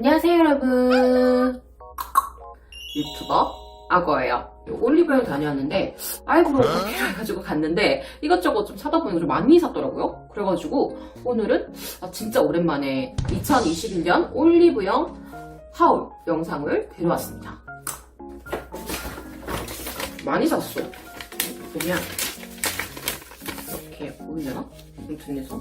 안녕하세요 여러분. 유튜버 악어예요. 올리브영 다녀왔는데 아이브로우 파티를 해가지고 갔는데 이것저것 좀 사다 보니까 좀 많이 샀더라고요. 그래가지고 오늘은 아, 진짜 오랜만에 2021년 올리브영 하울 영상을 데려왔습니다. 많이 샀어. 보면 이렇게 보이려나? 아무튼 해서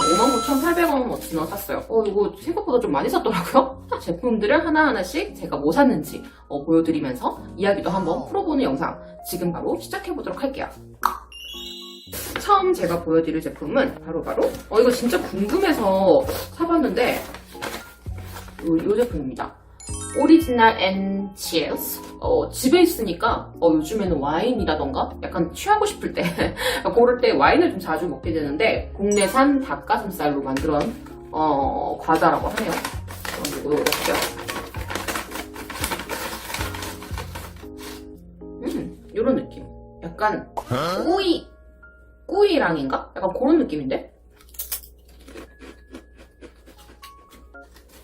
59,800원 어치나 샀어요. 어, 이거 생각보다 좀 많이 샀더라고요. 제품들을 하나하나씩 제가 뭐 샀는지 어, 보여드리면서 이야기도 한번 풀어보는 영상 지금 바로 시작해보도록 할게요. 처음 제가 보여드릴 제품은 바로바로 어, 이거 진짜 궁금해서 사봤는데 요, 요 제품입니다. 오리지널 앤 치즈 어, 집에 있으니까 어, 요즘에는 와인이라던가 약간 취하고 싶을 때 고를 때 와인을 좀 자주 먹게 되는데 국내산 닭가슴살로 만들어 어, 과자라고 하네요. 그리고 이렇게요. 음, 요런 느낌. 약간 꾸이 꾸이랑인가? 약간 그런 느낌인데?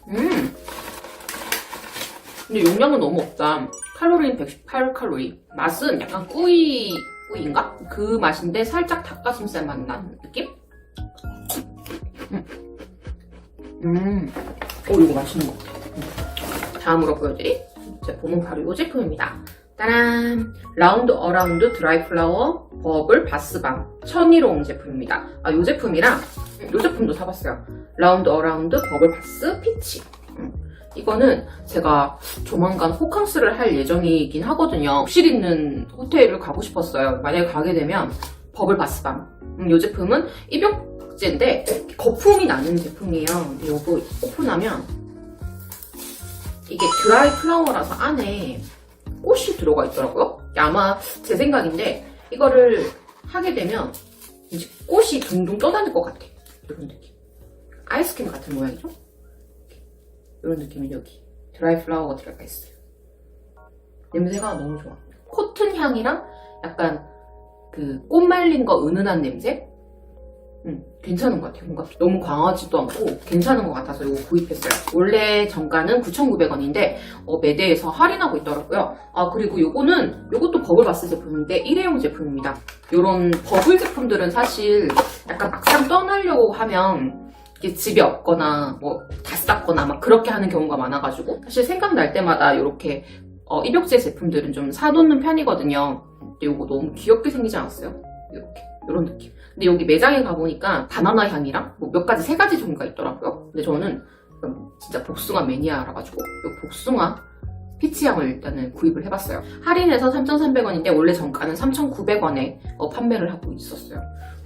음. 근데 용량은 너무 없다. 칼로리는 118칼로리. 맛은 약간 꾸이, 꾸이인가? 그 맛인데 살짝 닭가슴살 맛 나는 느낌? 음. 음. 오, 이거 맛있는 것 같아. 음. 다음으로 보여드릴 제품은 바로 이 제품입니다. 따란! 라운드 어라운드 드라이 플라워 버블 바스밤 천일홍 제품입니다. 아, 이 제품이랑 이 제품도 사봤어요. 라운드 어라운드 버블 바스 피치. 음. 이거는 제가 조만간 호캉스를 할 예정이긴 하거든요. 욕실 있는 호텔을 가고 싶었어요. 만약에 가게 되면 버블 바스밤. 음, 이 제품은 입욕제인데 거품이 나는 제품이에요. 근데 이거 오픈하면 이게 드라이 플라워라서 안에 꽃이 들어가 있더라고요. 아마 제 생각인데 이거를 하게 되면 이제 꽃이 둥둥 떠다닐 것 같아. 이런 느낌. 아이스크림 같은 모양이죠? 이런 느낌이 여기 드라이 플라워가 들어가 있어요. 냄새가 너무 좋아. 코튼 향이랑 약간 그 꽃 말린 거 은은한 냄새? 음, 괜찮은 것 같아요. 뭔가 너무 강하지도 않고 괜찮은 것 같아서 이거 구입했어요. 원래 정가는 9,900원인데 어, 매대에서 할인하고 있더라고요. 아 그리고 요거는 요것도 버블바스 제품인데 일회용 제품입니다. 요런 버블 제품들은 사실 약간 막상 떠나려고 하면 집에 없거나 뭐 다 쌌거나 막 그렇게 하는 경우가 많아가지고 사실 생각날 때마다 이렇게 어, 입욕제 제품들은 좀 사놓는 편이거든요. 근데 이거 너무 귀엽게 생기지 않았어요? 이렇게 이런 느낌. 근데 여기 매장에 가보니까 바나나 향이랑 뭐 몇 가지 세 가지 종류가 있더라고요. 근데 저는 진짜 복숭아 매니아라 가지고 이 복숭아 피치 향을 일단은 구입을 해봤어요. 할인해서 3,300원인데 원래 정가는 3,900원에 어, 판매를 하고 있었어요.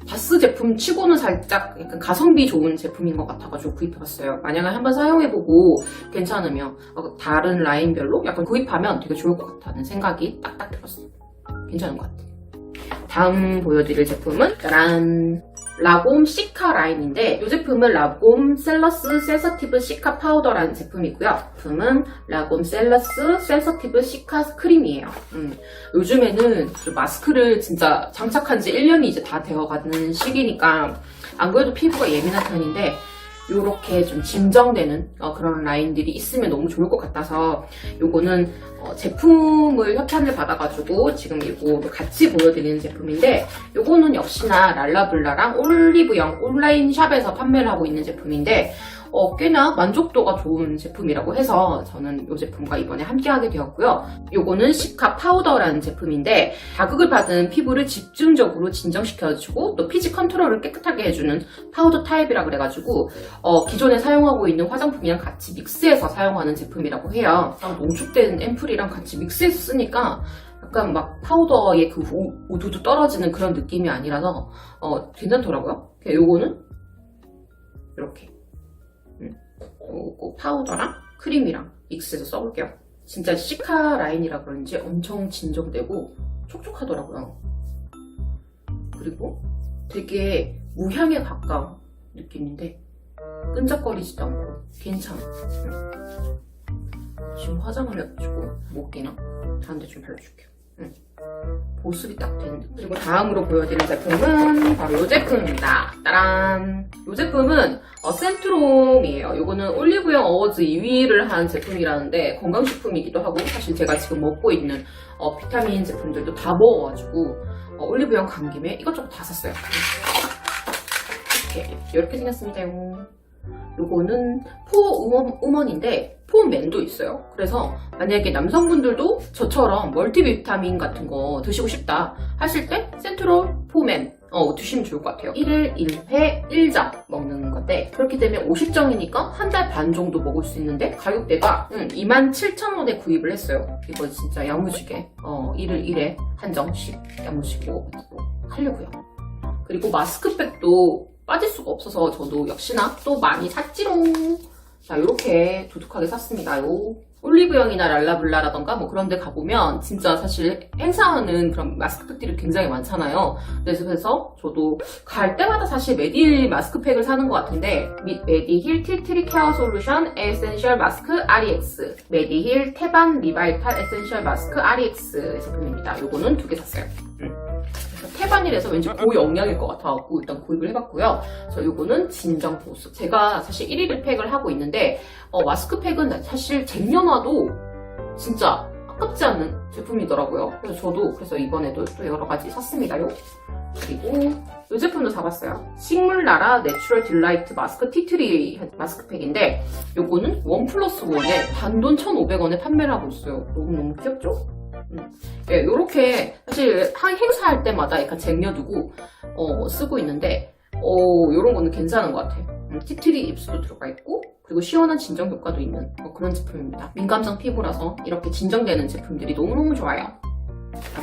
바스 제품 치고는 살짝 약간 가성비 좋은 제품인 것 같아가지고 구입해봤어요. 만약에 한번 사용해보고 괜찮으면 어, 다른 라인별로 약간 구입하면 되게 좋을 것 같다는 생각이 딱딱 들었어요. 괜찮은 것 같아요. 다음 보여드릴 제품은 짜란 라곰 시카 라인인데 이 제품은 라곰 셀러스 센서티브 시카 파우더라는 제품이고요. 제품은 라곰 셀러스 센서티브 시카 크림이에요. 음, 요즘에는 마스크를 진짜 장착한 지 1년이 이제 다 되어가는 시기니까 안 그래도 피부가 예민한 편인데 이렇게 좀 진정되는 어, 그런 라인들이 있으면 너무 좋을 것 같아서 요거는 어, 제품을 협찬을 받아가지고 지금 이거 같이 보여드리는 제품인데 요거는 역시나 랄라블라랑 올리브영 온라인 샵에서 판매를 하고 있는 제품인데 어, 꽤나 만족도가 좋은 제품이라고 해서 저는 이 제품과 이번에 함께하게 되었고요. 요거는 시카 파우더라는 제품인데 자극을 받은 피부를 집중적으로 진정시켜주고 또 피지 컨트롤을 깨끗하게 해주는 파우더 타입이라 그래가지고 어, 기존에 사용하고 있는 화장품이랑 같이 믹스해서 사용하는 제품이라고 해요. 농축된 앰플이랑 같이 믹스해서 쓰니까 약간 막 파우더의 그 우- 우두두 떨어지는 그런 느낌이 아니라서 어, 괜찮더라고요. 요거는 이렇게 요거 파우더랑 크림이랑 믹스해서 써볼게요. 진짜 시카 라인이라 그런지 엄청 진정되고 촉촉하더라고요. 그리고 되게 무향에 가까운 느낌인데 끈적거리지도 않고 괜찮아. 음. 지금 화장을 해가지고 목이나 다른 데 좀 발라줄게요. 음. 보습이 딱 되는. 그리고 다음으로 보여드릴 제품은 바로 이 제품입니다. 따란! 이 제품은 어, 센트롬이에요. 이거는 올리브영 어워즈 2위를 한 제품이라는데 건강식품이기도 하고 사실 제가 지금 먹고 있는 어, 비타민 제품들도 다 먹어가지고 어, 올리브영 간 김에 이것저것 다 샀어요. 이렇게, 이렇게 생겼습니다. 요 거는 포 우먼, 우먼인데 포맨도 있어요. 그래서 만약에 남성분들도 저처럼 멀티비타민 같은 거 드시고 싶다 하실 때 센트롤 포맨 어, 드시면 좋을 것 같아요. 1일 1회 1장 먹는 건데 그렇기 때문에 50정이니까 한 달 반 정도 먹을 수 있는데 가격대가 음, 27,000원에 구입을 했어요. 이거 진짜 야무지게 어, 1일 1회 한 정씩 야무지게 먹도록 하려고요. 그리고 마스크팩도 빠질 수가 없어서 저도 역시나 또 많이 샀지롱. 자, 이렇게 두둑하게 샀습니다. 요 올리브영이나 랄라블라라던가 뭐 그런 데 가보면 진짜 사실 행사하는 그런 마스크팩들이 굉장히 많잖아요. 그래서 저도 갈 때마다 사실 메디힐 마스크팩을 사는 것 같은데 미- 메디힐 틸트리 케어 솔루션 에센셜 마스크 REX 메디힐 태반 리바이탈 에센셜 마스크 REX 제품입니다. 요거는 두 개 샀어요. 음. 그래서 태반이라서 왠지 고영양일 것 같아갖고 일단 구입을 해봤고요. 저 요거는 진정 보습. 제가 사실 1일 팩을 하고 있는데 어, 마스크팩은 사실 쟁여놔도 진짜 아깝지 않는 제품이더라고요. 그래서 저도 그래서 이번에도 또 여러 가지 샀습니다요. 그리고 이 제품도 사봤어요. 식물나라 내추럴 딜라이트 마스크 티트리 마스크팩인데 요거는 원 플러스 원에 단돈 1,500원에 판매를 하고 있어요. 너무너무 귀엽죠? 예, 요렇게 사실 한 행사할 때마다 약간 쟁여두고 어, 쓰고 있는데 어, 요런 거는 괜찮은 것 같아요. 음, 티트리 ips도 들어가 있고 그리고 시원한 진정 효과도 있는 뭐 그런 제품입니다. 민감성 피부라서 이렇게 진정되는 제품들이 너무너무 좋아요.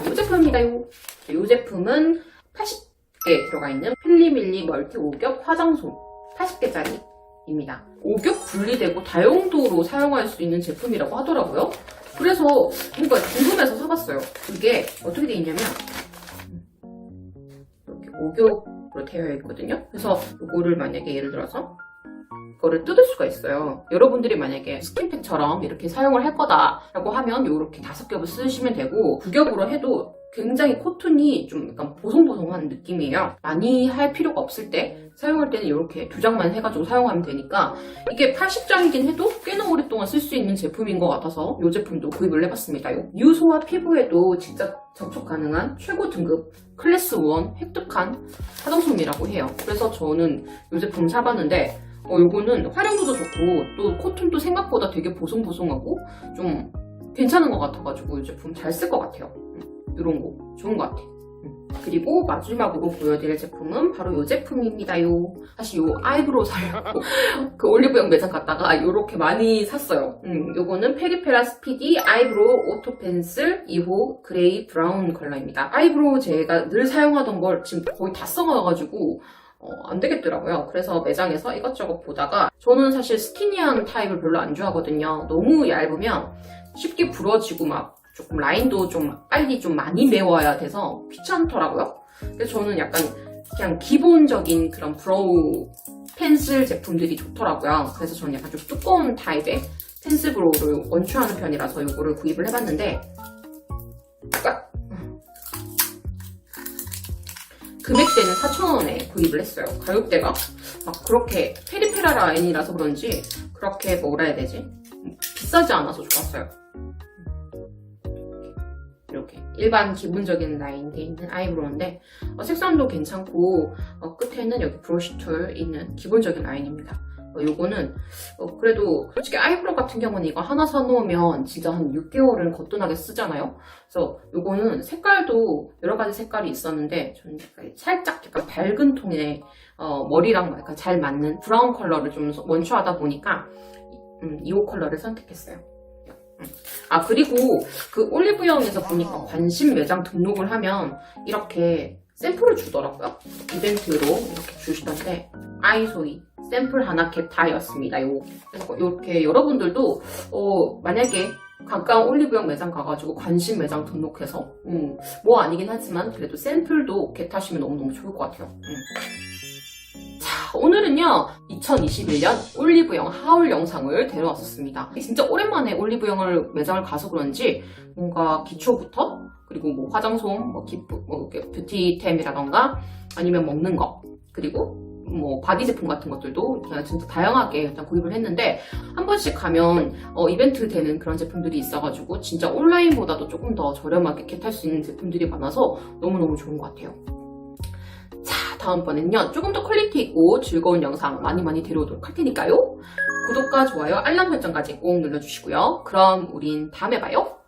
이 제품입니다요. 이 제품은 80개 들어가 있는 필리밀리 멀티 5겹 화장솜 80개짜리입니다. 5겹 분리되고 다용도로 사용할 수 있는 제품이라고 하더라고요. 그래서 뭔가 궁금해서 사봤어요. 이게 어떻게 돼 있냐면 이렇게 5겹으로 되어 있거든요. 그래서 이거를 만약에 예를 들어서 이거를 뜯을 수가 있어요. 여러분들이 만약에 스킨팩처럼 이렇게 사용을 할 거다라고 하면 이렇게 다섯 겹을 쓰시면 되고 두 겹으로 해도 굉장히 코튼이 좀 약간 보송보송한 느낌이에요. 많이 할 필요가 없을 때 사용할 때는 이렇게 두 장만 해가지고 사용하면 되니까 이게 80장이긴 해도 꽤나 오랫동안 쓸 수 있는 제품인 것 같아서 이 제품도 구입을 해봤습니다. 유소와 피부에도 직접 접촉 가능한 최고 등급 클래스 1 획득한 화장솜이라고 해요. 그래서 저는 이 제품 사봤는데 어, 요거는 활용도도 좋고 또 코튼도 생각보다 되게 보송보송하고 좀 괜찮은 것 같아가지고 이 제품 잘 쓸 것 같아요. 음, 이런 거 좋은 것 같아요. 음. 그리고 마지막으로 보여드릴 제품은 바로 이 제품입니다요. 사실 이 아이브로우 살려고 그 올리브영 매장 갔다가 이렇게 많이 샀어요. 음, 요거는 페리페라 스피디 아이브로우 오토 펜슬 2호 그레이 브라운 컬러입니다. 아이브로우 제가 늘 사용하던 걸 지금 거의 다 써가지고 어, 안 되겠더라고요. 그래서 매장에서 이것저것 보다가 저는 사실 스키니한 타입을 별로 안 좋아하거든요. 너무 얇으면 쉽게 부러지고 막 조금 라인도 좀 빨리 좀 많이 메워야 돼서 귀찮더라고요. 그래서 저는 약간 그냥 기본적인 그런 브로우 펜슬 제품들이 좋더라고요. 그래서 저는 약간 좀 두꺼운 타입의 펜슬 브로우를 원추하는 편이라서 이거를 구입을 해봤는데 금액대는 4,000원에 구입을 했어요. 가격대가 막 그렇게 페리페라 라인이라서 그런지 그렇게 뭐라 해야 되지? 비싸지 않아서 좋았어요. 일반 기본적인 라인 돼 있는 아이브로우인데 어, 색감도 괜찮고 어, 끝에는 여기 브러쉬 툴 있는 기본적인 라인입니다. 어, 요거는 어, 그래도 솔직히 아이브로우 같은 경우는 이거 하나 사놓으면 진짜 한 6개월은 거뜬하게 쓰잖아요. 그래서 요거는 색깔도 여러 가지 색깔이 있었는데 저는 살짝 약간 밝은 톤의 어, 머리랑 약간 잘 맞는 브라운 컬러를 좀 원추하다 보니까 음, 2호 컬러를 선택했어요. 음. 아 그리고 그 올리브영에서 보니까 관심 매장 등록을 하면 이렇게 샘플을 주더라고요. 이벤트로 이렇게 주시던데 아이소이 샘플 하나 캡타였습니다. 요 그래서 이렇게 여러분들도 어, 만약에 가까운 올리브영 매장 가가지고 관심 매장 등록해서 음, 뭐 아니긴 하지만 그래도 샘플도 겟하시면 너무너무 좋을 것 같아요. 음. 자, 오늘은요 2021년 올리브영 하울 영상을 데려왔었습니다. 진짜 오랜만에 올리브영을 매장을 가서 그런지 뭔가 기초부터 그리고 뭐 화장솜, 뭐 기프, 뭐 뷰티템이라던가 아니면 먹는 거 그리고 뭐 바디 제품 같은 것들도 그냥 진짜 다양하게 그냥 구입을 했는데 한 번씩 가면 어, 이벤트 되는 그런 제품들이 있어가지고 진짜 온라인보다도 조금 더 저렴하게 겟할 수 있는 제품들이 많아서 너무너무 좋은 것 같아요. 자, 다음번엔요. 조금 더 퀄리티 있고 즐거운 영상 많이 많이 데려오도록 할 테니까요. 구독과 좋아요, 알람 설정까지 꼭 눌러주시고요. 그럼 우린 다음에 봐요.